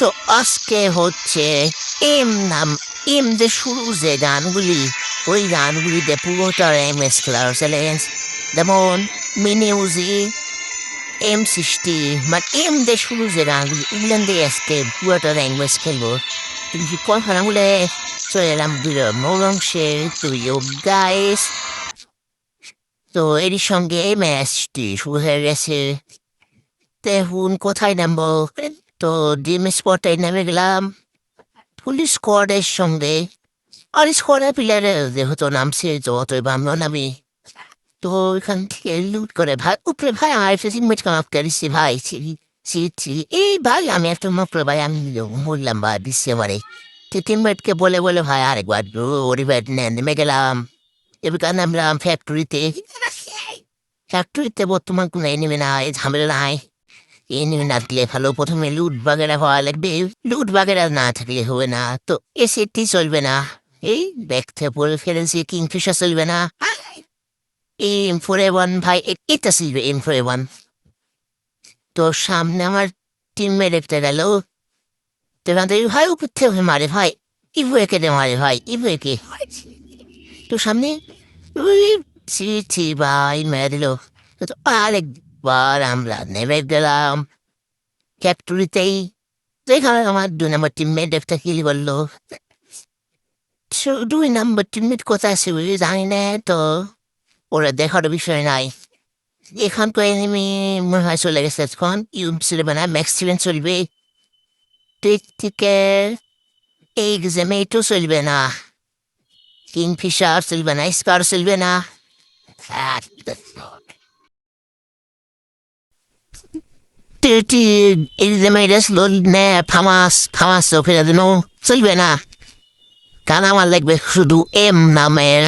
So আজকে হচ্ছে M নাম, এম যে শুরু যে গানগুলি, ওই গানগুলিতে পুরোটা এম এস চ্যালেঞ্জ যেমন মিনিউজি, এম সৃষ্টি মানে এম যে শুরু যে গানগুলি এগুলান দিয়ে আজকে পুরোটা ল্যাঙ্গুয়েজ খেলব। তুমি কি কথা বলে চলে এলাম মূল অংশে তুইও গাইস। তো এর সঙ্গে ম্যাচটি শুরু হয়ে গেছে। দেখুন কোথায় নামবো? তো ডিম স্পটে নেমে গেলাম। পুলিশ স্কোয়াডের সঙ্গে। আর স্কোয়াডের প্লেয়ারে যেহেতু নামছে, তো অতএব আমরা নামি। তো এখান থেকে লুট করে ভাই, উপরে ভাই, আমার একটা সিমেন্ট কামাপ করেছি ভাই এই ভাই, আমি একটা মাত্র ভাই, আমি বললাম বা দিচ্ছে তো টিমমেটকে বলে বলে ভাই, আরেকবার ওরি ব্যাট নেমে গেলাম। এবার নামলাম ফ্যাক্টরিতে ফ্যাক্টরিতে বর্তমান কোনো এনিমে নাই, ঝামেলা নাই। এনিমে না দিলে ভালো। প্রথমে লুট বাগেরা হওয়া লাগবে। লুট বাগেরা না থাকলে হবে না। তো এসেটি চলবে না। এই ব্যাগতে পরে ফেলেছি, কিংফিশার চলবে না। এম ফোর ওয়ান ভাই, এ- এটা চলবে এম ফোর ওয়ান। তো সামনে আমার টিমমেট একটা গেল। তো ভাই উপর থেকে মারে ভাই। ইভুয়ে কেটে মারে ভাই ইভুয়ে কে তো সামনে ওই ছি ভাই, মেরে দিল। তো আরেকবার আমরা নেমে গেলাম ফ্যাক্টরিতেই যেখানে আমার দুই নম্বর টিমমেট একটা করল So, দুই নম্বর টিমমেট কোথায় আছে জানি না তো ওরা দেখার বিষয় নাই এখন তো এনিমি মনে হয় চলে গেছে এখন ইউম চলবে না ম্যাক্স সেভেন চলবে থেকে এই এক্সামেটো চলবে না কিংফিশার চলবে না স্কার চলবে না আর তুই এক্সামেটা চল নে ফামাস ফামাস ফেরা দিন চলবে না কারণ আমার লাগবে শুধু এম নামের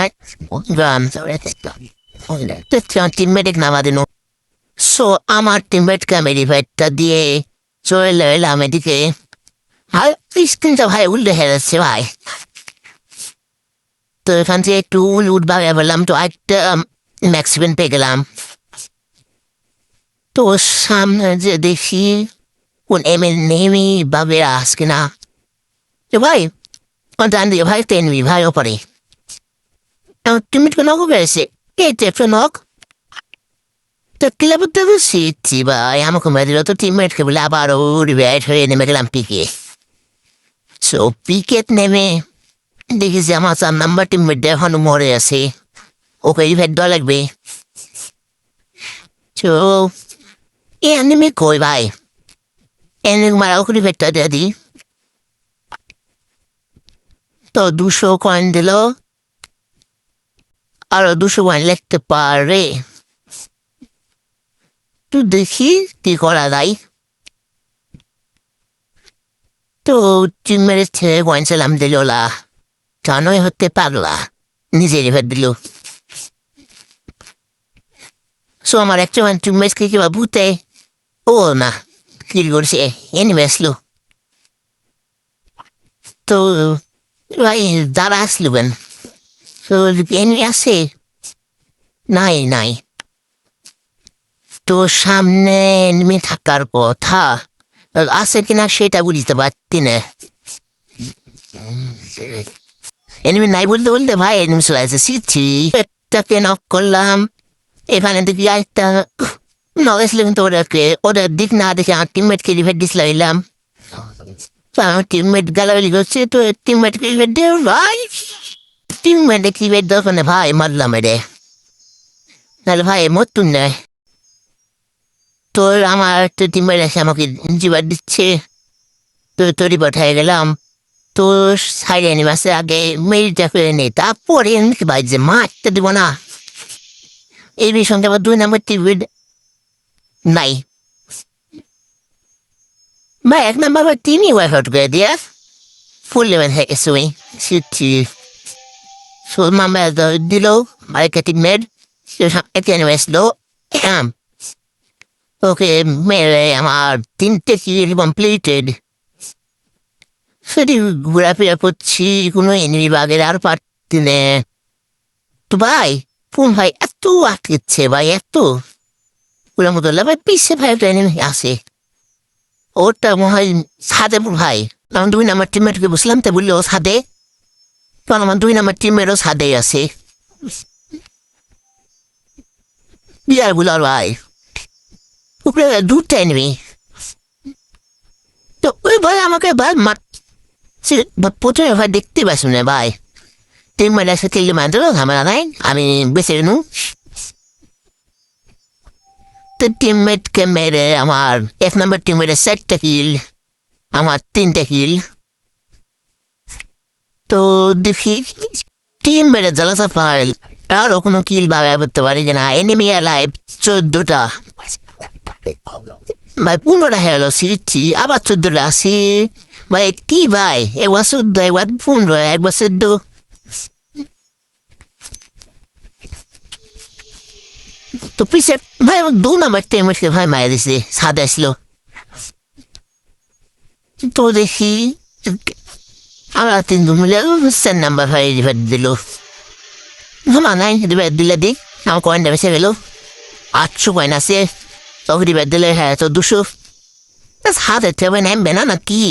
গান টিমমেটিক নামা দিন সো আমার টিমমেটকে আমি রিভাইটটা দিয়ে চলে এলাম এদিকে ভাই স্ক্রিনটা ভাই উল্টে হেরেছে ভাই তো এখান থেকে একটু লুট ভাগে বললাম তো একটা ম্যাক্সিমেন পেয়ে গেলাম তো সামনে যে দেখি কোন এম এল নেমি ভাবে আসকে না তো ভাই ডান দিয়ে ভাই তেনবি ভাই ওপরে তুমি তো নক গেছে এই টেপটা নক তো ক্লাব তো বুঝছি ভাই আমাকে মেরে দিল তো টিমমেটকে বলে আবার ও রিভাইট হয়ে নেমে গেলাম পিকে সো পিকেট নেমে দেখেছি আমার চার নাম্বার টিমমেট এখনও মরে আছে ওকে দেওয়া লাগবে তো এ নেমে কই ভাই এনে মারা ওকে রিভাইটটা দিয়ে দিই তো দুশো কয়েন দিল আরও দুশো কয়েন লিখতে পারে তুই দেখি কি করা যায় তো তুই মেরেছে কয়েন সালাম দিল লা জানোই হতে পারলা নিজের এবার দিল সো আমার একটা মান তুই মেসকে কিবা ভূতে করছে এনে বেসলো তো যারা আসলবেন তো এনে আছে নাই নাই তো সামনে নেমে থাকার কথা আছে কিনা সেটা বুঝতে পারতি না এনিমি নাই বলতে বলতে ভাই এনিমি চলে আসে শিখছি একটাকে নক করলাম এখানে দেখি একটা নলেজ কিন্তু ওদেরকে ওদের দিক না দেখে আমার টিমমেটকে রিভেট দিছিলাম আমার টিমমেট গালাগালি করছে তো টিমমেটকে রিভেট দে ভাই টিমমেটে রিভেট দরকার নেই ভাই মারলাম রে নাহলে ভাই মতুন নেয় তোর আমার তো টিমমেট এসে আমাকে জিবার দিচ্ছে তো তোরই পাঠিয়ে গেলাম তো সাইড অ্যানিভার্সে আগে মেরিটা করে নেই তারপরে এমনি বাজছে মারতে দিব না এই বিষয়ে আবার দুই নম্বর টিভি নাই বা এক নম্বর বা তিনি ওয়ার্কআউট করে দিয়া ফুল লেভেল হয়ে গেছে ওই সিটি সো মামা দিল মার্কেটিং মেড এতে অ্যানিভার্সলো হ্যাঁ ওকে মেরে আমার তিনটে কিল কমপ্লিটেড সেটি ঘোরাফেরা করছি কোনো এনিমি বাগের আর পারতি নে তো ভাই ফোন ভাই এত আটকেছে ভাই এত মতো ভাই পিসে ভাই এনিমি আছে ওটা মনে হয় সাদে ভাই। আমার দুই নাম্বার টিমমেটকে বুঝলাম তো বলল সাদে। কারণ আমার দুই নাম্বার টিমেরও সাদে আছে। বিয়ার বুলার ভাই। উপরে দুধটা এনেবি তো ওই ভাই আমাকে ভাই মার প্রথমে ভাই দেখতে পাচ্ছি না ভাই। তিন মাইলের সাথে মাত্র ঝামেলা নাই, আমি বেঁচে নু তো টিমমেটকে মেরে আমার এক নম্বর টিমমেটের চারটা কিল আমার তিনটা কিল তো দেখি টিম মেরে জ্বালাতে পারে আরও কোনো কিল বা করতে পারি না এনিমি লাইভ চোদ্দটা। ভাই, পনেরোটা হেলো সিরিচ্ছি আবার চোদ্দটা আসি ভাই, কি ভাই? একবার চোদ্দ একবার পনেরো একবার চোদ্দ তো পিছে ভাই আমার দু নাম্বার টেমকে ভাই মারা দিছে সাদে আসলো। তো দেখি, আমরা তিনজন মিলে চার নাম্বার ভাই রিভার দিল। আমার নাই রিভার দিলে দিক, আমার কয়েনটা বেঁচে গেল। আটশো কয়েন আছে তখন রিভার দিলে হ্যাঁ তো দুশো। হাতে থেকে নেমবে না না কি?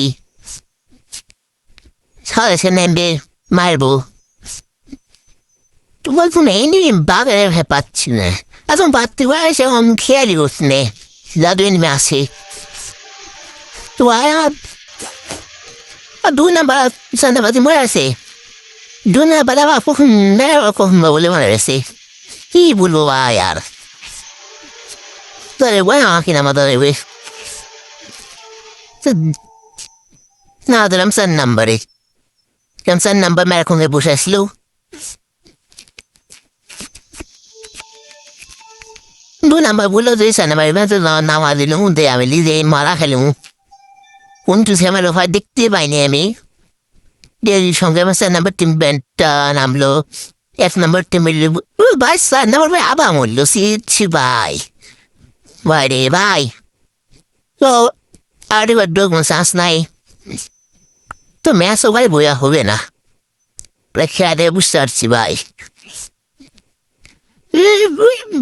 সাথে সে নেমবে মারবো তো বলতো না, এই নিয়ে বাঘের পাচ্ছি না। এখন পাত্তি ভাই সেরকম খেয়ালই করছি না দাদু এনে আসে তো আর আর দুই নাম্বার সন্ধ্যাবাদী মরে আছে দুই নাম্বার আবার কখন কখন বলে মরে গেছে কি বলব ভাই আর তোরে ভাই আমাকে নামা ধরে বেশ না দিলাম সান নাম্বারে কেমন সান নাম্বার মেরে কোনে বসে আসলো দু নাম্বার বলল যে সান নাম্বার এবার তো নামা দিল দে আমি লিজে মারা খেলুম কোনটু সে আমার ওফার দেখতে পাইনি আমি দেরির সঙ্গে আমার সার নাম্বার টিম ব্যান্ডটা নামলো এক নম্বর টিম ভাই সার নাম্বার ভাই আবার মরলো সি ভাই ভাই রে ভাই তো আর এবার ডোকমন চান্স নাই তো ম্যাচও ভাই বইয়া হবে না খেয়ালে বুঝতে পারছি ভাই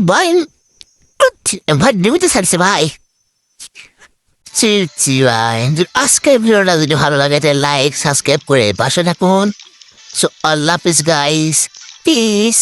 ভাই ভাই নিমিতে ছাড়ছে ভাই চিরছি ভাই আজকে ভিডিওটা যদি ভালো লাগে তাহলে লাইক করে পাশে থাকুন সো আল্লাহ হাফিজ গাইস পিস